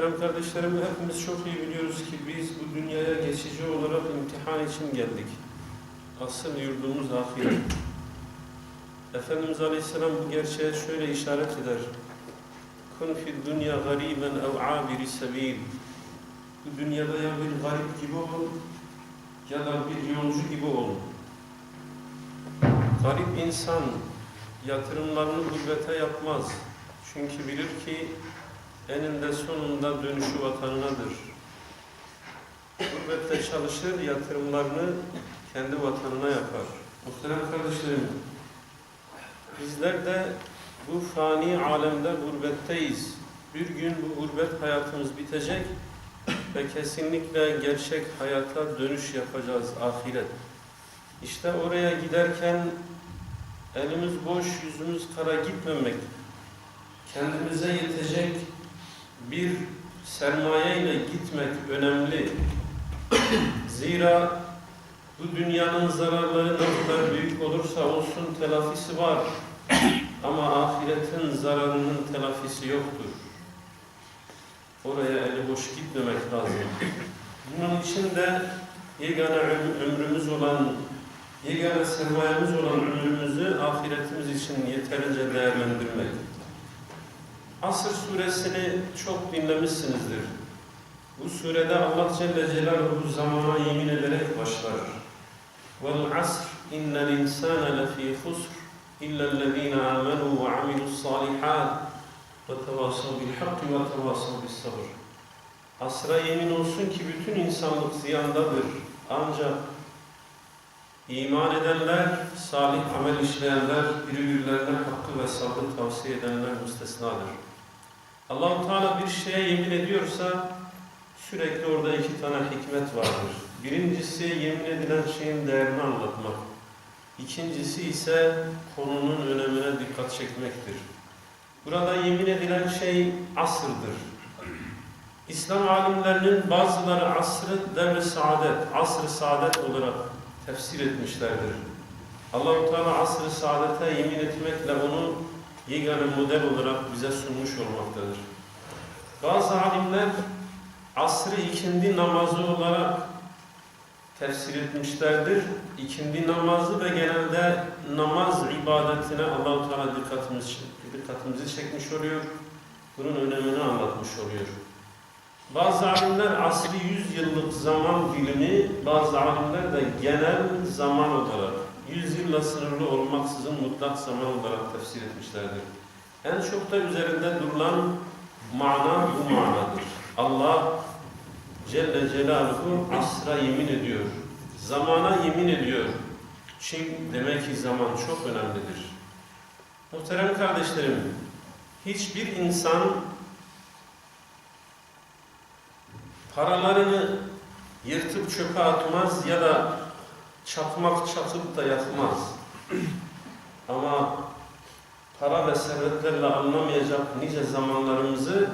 Muhterem kardeşlerim hepimiz çok iyi biliyoruz ki biz bu dünyaya geçici olarak imtihan için geldik. Asıl yurdumuz ahiret. Efendimiz Aleyhisselam bu gerçeğe şöyle işaret eder. Kun fid dünya gariben ev abiri sebil. Bu dünyada ya bir garip gibi olun ya da bir yolcu gibi olun. Garip insan yatırımlarını gurbete yapmaz. Çünkü bilir ki eninde sonunda dönüşü vatanınadır. Gurbette çalışır, yatırımlarını kendi vatanına yapar. Muhterem kardeşlerim, bizler de bu fani alemde gurbetteyiz. Bir gün bu gurbet hayatımız bitecek ve kesinlikle gerçek hayata dönüş yapacağız ahiret. İşte oraya giderken elimiz boş, yüzümüz kara gitmemek, kendimize yetecek bir sermaye ile gitmek önemli. Zira bu dünyanın zararları ne kadar büyük olursa olsun telafisi var. Ama ahiretin zararının telafisi yoktur. Oraya eli boş gitmemek lazım. Bunun için de yegane öm- ömrümüz olan, yegane sermayemiz olan ömrümüzü ahiretimiz için yeterince değerlendirmek. Asr suresini çok dinlemişsinizdir. Bu surede Allah Celle Celaluhu zamana yemin ederek başlar. Vel asr innel insane lefî husr illellezîne âmenû ve amilussâlihât ve tevâsav bil hakki ve tevâsav bis sabr. Asra yemin olsun ki bütün insanlık ziyandadır. Ancak iman edenler, salih amel işleyenler, birbirlerine hakkı ve sabrı tavsiye edenler müstesnadır. Allah Teala bir şeye yemin ediyorsa sürekli orada iki tane hikmet vardır. Birincisi yemin edilen şeyin değerini anlatmak. İkincisi ise konunun önemine dikkat çekmektir. Burada yemin edilen şey asırdır. İslam alimlerinin bazıları asrı devr-i saadet, asr-ı saadet olarak tefsir etmişlerdir. Allah-u Teala asr-ı saadete yemin etmekle onu yegane model olarak bize sunmuş olmaktadır. Bazı alimler asrı ikindi namazı olarak tefsir etmişlerdir. İkindi namazı ve genelde namaz ibadetine Allah-u Teala dikkatimizi, dikkatimizi çekmiş oluyor. Bunun önemini anlatmış oluyor. Bazı alimler asri 100 yıllık zaman dilimi, bazı alimler de genel zaman olarak 100 yılla sınırlı olmaksızın mutlak zaman olarak tefsir etmişlerdir. En çok da üzerinde durulan mana bu manadır. Allah Celle Celaluhu asra yemin ediyor. Zamana yemin ediyor. Çünkü demek ki zaman çok önemlidir. Muhterem kardeşlerim, hiçbir insan paralarını yırtıp çöpe atmaz ya da çakmak çakıp da yakmaz. Ama para ve servetlerle alınamayacak nice zamanlarımızı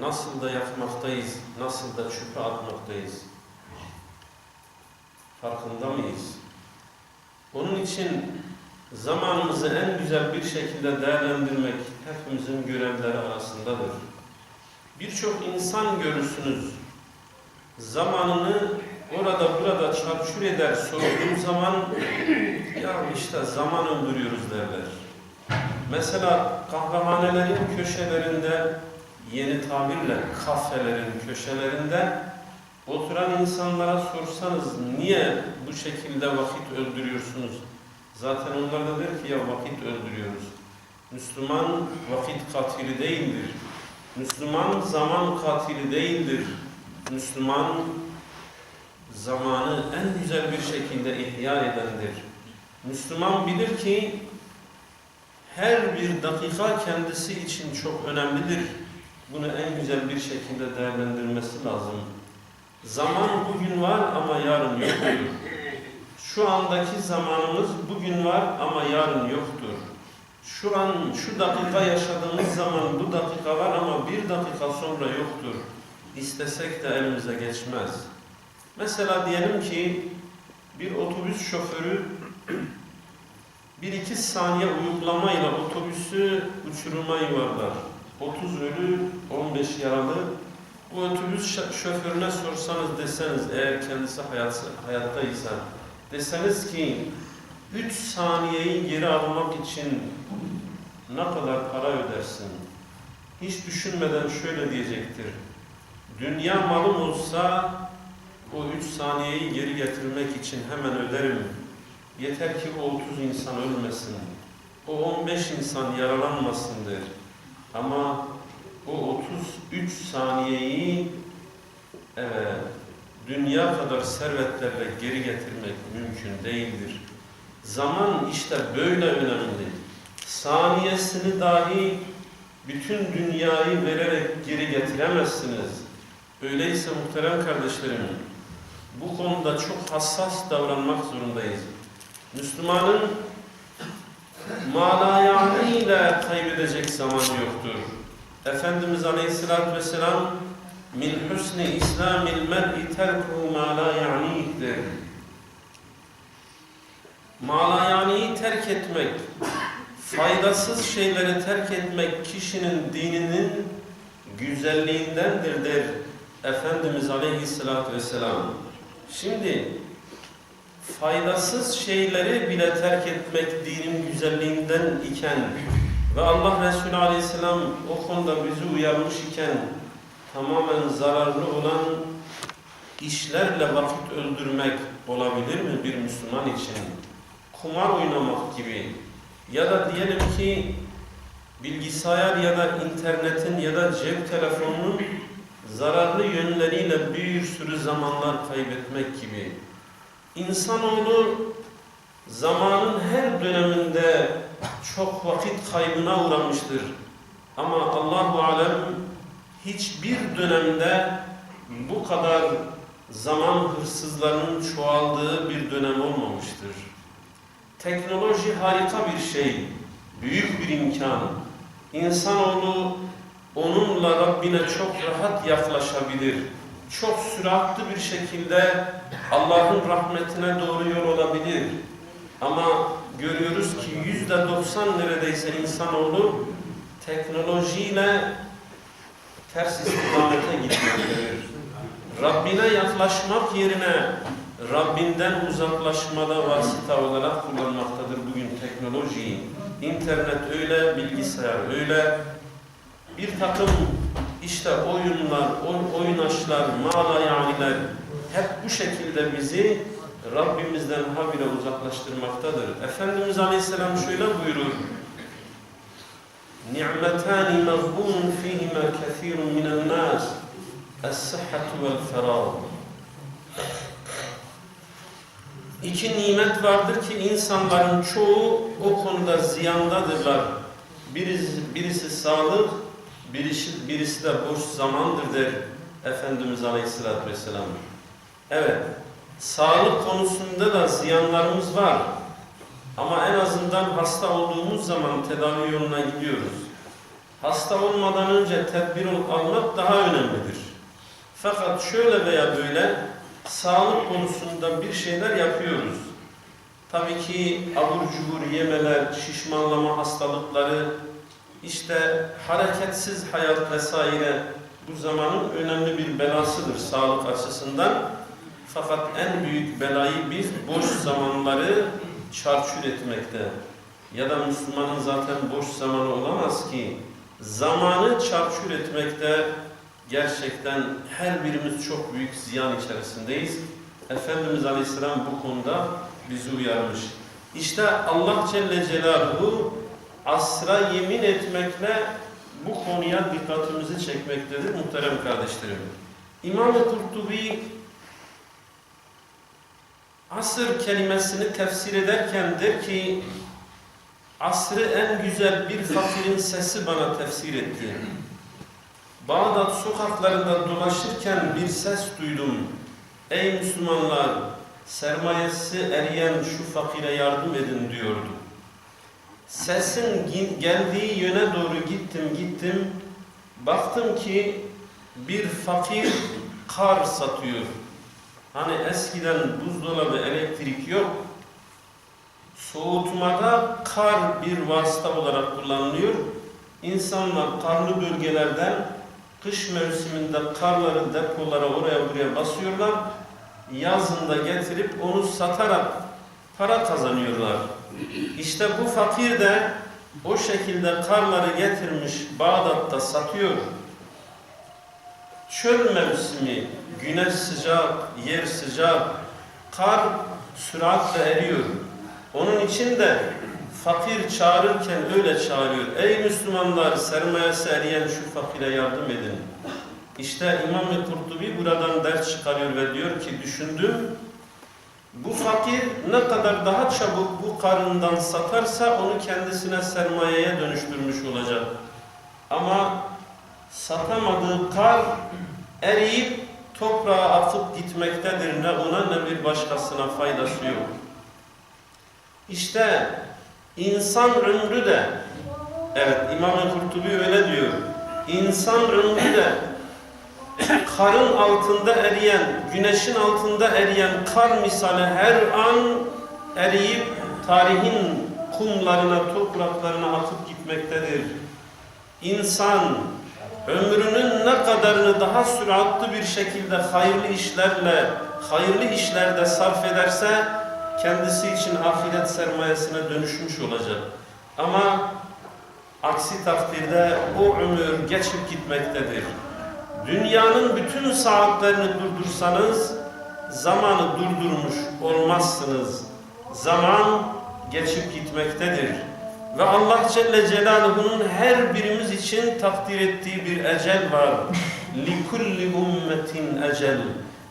nasıl da yakmaktayız, nasıl da çöpe atmaktayız. Farkında mıyız? Onun için zamanımızı en güzel bir şekilde değerlendirmek hepimizin görevleri arasındadır. Birçok insan görürsünüz. Zamanını orada burada çarçur eder sorduğum zaman ya işte zaman öldürüyoruz derler. Mesela kahvehanelerin köşelerinde yeni tabirle kafelerin köşelerinde oturan insanlara sorsanız niye bu şekilde vakit öldürüyorsunuz? Zaten onlar da der ki ya vakit öldürüyoruz. Müslüman vakit katili değildir. Müslüman zaman katili değildir. Müslüman zamanı en güzel bir şekilde ihya edendir. Müslüman bilir ki her bir dakika kendisi için çok önemlidir. Bunu en güzel bir şekilde değerlendirmesi lazım. Zaman bugün var ama yarın yoktur. Şu andaki zamanımız bugün var ama yarın yoktur. Şu an şu dakika yaşadığımız zaman bu dakika var ama bir dakika sonra yoktur. İstesek de elimize geçmez. Mesela diyelim ki bir otobüs şoförü bir iki saniye uygulamayla otobüsü uçuruma yuvarlar. 30 ölü, 15 yaralı. Bu otobüs şoförüne sorsanız deseniz eğer kendisi hayat, hayattaysa deseniz ki 3 saniyeyi geri almak için ne kadar para ödersin? Hiç düşünmeden şöyle diyecektir. Dünya malım olsa o 3 saniyeyi geri getirmek için hemen öderim. Yeter ki o 30 insan ölmesin. O 15 insan yaralanmasın der. Ama o 33 saniyeyi evet, dünya kadar servetlerle geri getirmek mümkün değildir. Zaman işte böyle önemli. Saniyesini dahi bütün dünyayı vererek geri getiremezsiniz. Öyleyse muhterem kardeşlerim, bu konuda çok hassas davranmak zorundayız. Müslümanın malayaniyle kaybedecek zaman yoktur. Efendimiz Aleyhisselatü Vesselam min husni islamil mer'i terkuhu ma la ya'nih'dir. Malayaniyi terk etmek, faydasız şeyleri terk etmek kişinin dininin güzelliğindendir der Efendimiz Aleyhisselatü Vesselam. Şimdi faydasız şeyleri bile terk etmek dinin güzelliğinden iken ve Allah Resulü Aleyhisselam o konuda bizi uyarmış iken tamamen zararlı olan işlerle vakit öldürmek olabilir mi bir Müslüman için? Kumar oynamak gibi ya da diyelim ki bilgisayar ya da internetin ya da cep telefonunun zararlı yönleriyle bir sürü zamanlar kaybetmek gibi. İnsanoğlu zamanın her döneminde çok vakit kaybına uğramıştır. Ama Allahu alem hiçbir dönemde bu kadar zaman hırsızlarının çoğaldığı bir dönem olmamıştır. Teknoloji harika bir şey, büyük bir imkan. İnsanoğlu onunla Rabbine çok rahat yaklaşabilir. Çok süratli bir şekilde Allah'ın rahmetine doğru yol olabilir. Ama görüyoruz ki yüzde doksan neredeyse insanoğlu teknolojiyle ters istikamete gitmektedir. Rabbine yaklaşmak yerine Rabbinden uzaklaşmada vasıta olarak kullanmaktadır bugün teknolojiyi. İnternet öyle, bilgisayar öyle Bir takım işte oyunlar, oy, oynaşlar, malayaniler hep bu şekilde bizi Rabbimizden habire uzaklaştırmaktadır. Efendimiz Aleyhisselam şöyle buyurur. نِعْمَتَانِ مَغْبُونٌ فِيهِمَا كَثِيرٌ مِنَ النَّاسِ الصِّحَّةُ وَالْفَرَاغُ İki nimet vardır ki insanların çoğu o konuda ziyandadırlar. Birisi, birisi sağlık, birisi, birisi de boş zamandır der Efendimiz Aleyhisselatü Vesselam. Evet, sağlık konusunda da ziyanlarımız var. Ama en azından hasta olduğumuz zaman tedavi yoluna gidiyoruz. Hasta olmadan önce tedbir almak daha önemlidir. Fakat şöyle veya böyle sağlık konusunda bir şeyler yapıyoruz. Tabii ki abur cubur yemeler, şişmanlama hastalıkları, işte hareketsiz hayat vesaire bu zamanın önemli bir belasıdır sağlık açısından. Fakat en büyük belayı biz boş zamanları çarçur etmekte. Ya da Müslümanın zaten boş zamanı olamaz ki. Zamanı çarçur etmekte gerçekten her birimiz çok büyük ziyan içerisindeyiz. Efendimiz Aleyhisselam bu konuda bizi uyarmış. İşte Allah Celle Celaluhu asra yemin etmekle bu konuya dikkatimizi çekmektedir muhterem kardeşlerim. İmam-ı Kurtubi asır kelimesini tefsir ederken der ki asrı en güzel bir fakirin sesi bana tefsir etti. Bağdat sokaklarında dolaşırken bir ses duydum. Ey Müslümanlar, sermayesi eriyen şu fakire yardım edin diyordu. Sesin geldiği yöne doğru gittim gittim. Baktım ki bir fakir kar satıyor. Hani eskiden buzdolabı elektrik yok. Soğutmada kar bir vasıta olarak kullanılıyor. insanlar karlı bölgelerden kış mevsiminde karları depolara oraya buraya basıyorlar. Yazında getirip onu satarak para kazanıyorlar. İşte bu fakir de o şekilde karları getirmiş Bağdat'ta satıyor. Çöl mevsimi, güneş sıcak, yer sıcak, kar süratle eriyor. Onun için de fakir çağırırken öyle çağırıyor. Ey Müslümanlar sermayesi eriyen şu fakire yardım edin. İşte İmam-ı Kurtubi buradan ders çıkarıyor ve diyor ki düşündüm. Bu fakir ne kadar daha çabuk bu karından satarsa onu kendisine sermayeye dönüştürmüş olacak. Ama satamadığı kar eriyip toprağa akıp gitmektedir. Ne ona ne bir başkasına faydası yok. İşte insan ömrü de evet İmam-ı Kurtubi öyle diyor. İnsan ömrü de karın altında eriyen, güneşin altında eriyen kar misali her an eriyip tarihin kumlarına, topraklarına akıp gitmektedir. İnsan ömrünün ne kadarını daha süratli bir şekilde hayırlı işlerle, hayırlı işlerde sarf ederse kendisi için ahiret sermayesine dönüşmüş olacak. Ama aksi takdirde o ömür geçip gitmektedir. Dünyanın bütün saatlerini durdursanız zamanı durdurmuş olmazsınız. Zaman geçip gitmektedir. Ve Allah Celle Celaluhu'nun her birimiz için takdir ettiği bir ecel var. لِكُلِّ اُمَّةٍ ecel.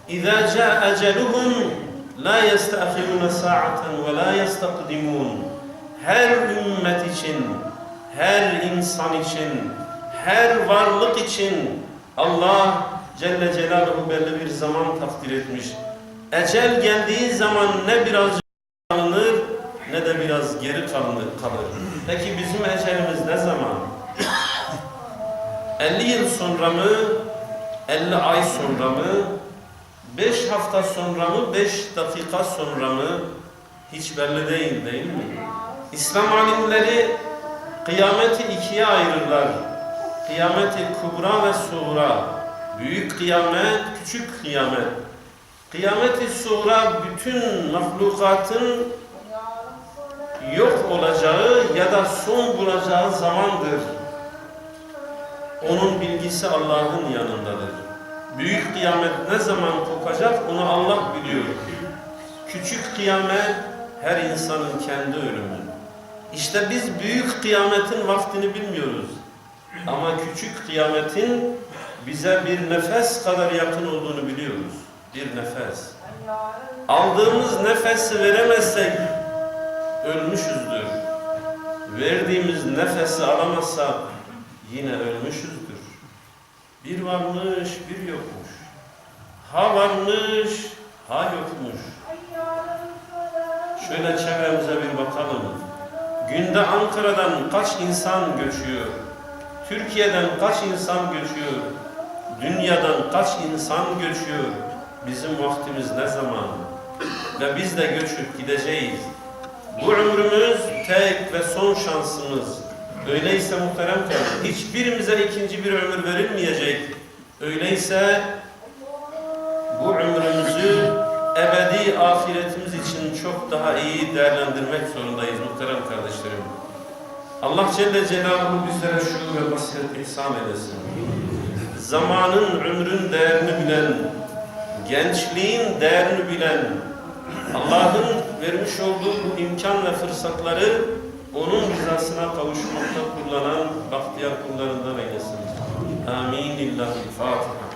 اِذَا جَاء اَجَلُهُمْ لَا يَسْتَأْخِرُونَ سَاعَةً وَلَا يَسْتَقْدِمُونَ Her ümmet için, her insan için, her varlık için Allah Celle Celaluhu belli bir zaman takdir etmiş. Ecel geldiği zaman ne biraz alınır ne de biraz geri kalınır, kalır. Peki bizim ecelimiz ne zaman? 50 yıl sonra mı? 50 ay sonra mı? 5 hafta sonra mı? 5 dakika sonra mı? Hiç belli değil değil mi? İslam alimleri kıyameti ikiye ayırırlar. Kıyameti kubra ve suğra. Büyük kıyamet, küçük kıyamet. Kıyameti suğra bütün mahlukatın yok olacağı ya da son bulacağı zamandır. Onun bilgisi Allah'ın yanındadır. Büyük kıyamet ne zaman kopacak onu Allah biliyor. Küçük kıyamet her insanın kendi ölümü. İşte biz büyük kıyametin vaktini bilmiyoruz. Ama küçük kıyametin bize bir nefes kadar yakın olduğunu biliyoruz. Bir nefes. Aldığımız nefesi veremezsek ölmüşüzdür. Verdiğimiz nefesi alamazsak yine ölmüşüzdür. Bir varmış, bir yokmuş. Ha varmış, ha yokmuş. Şöyle çevremize bir bakalım. Günde Ankara'dan kaç insan göçüyor? Türkiye'den kaç insan göçüyor? Dünyadan kaç insan göçüyor? Bizim vaktimiz ne zaman? Ve biz de göçüp gideceğiz. Bu ömrümüz tek ve son şansımız. Öyleyse muhterem hiçbirimize ikinci bir ömür verilmeyecek. Öyleyse bu ömrümüzü ebedi ahiretimiz için çok daha iyi değerlendirmek zorundayız muhterem kardeşlerim. Allah Celle Celaluhu bizlere şuur ve basiret ihsan edesin. Zamanın, ömrün değerini bilen, gençliğin değerini bilen, Allah'ın vermiş olduğu imkan ve fırsatları onun rızasına kavuşmakta kullanan bahtiyar kullarından eylesin. Amin. İllahi Fatiha.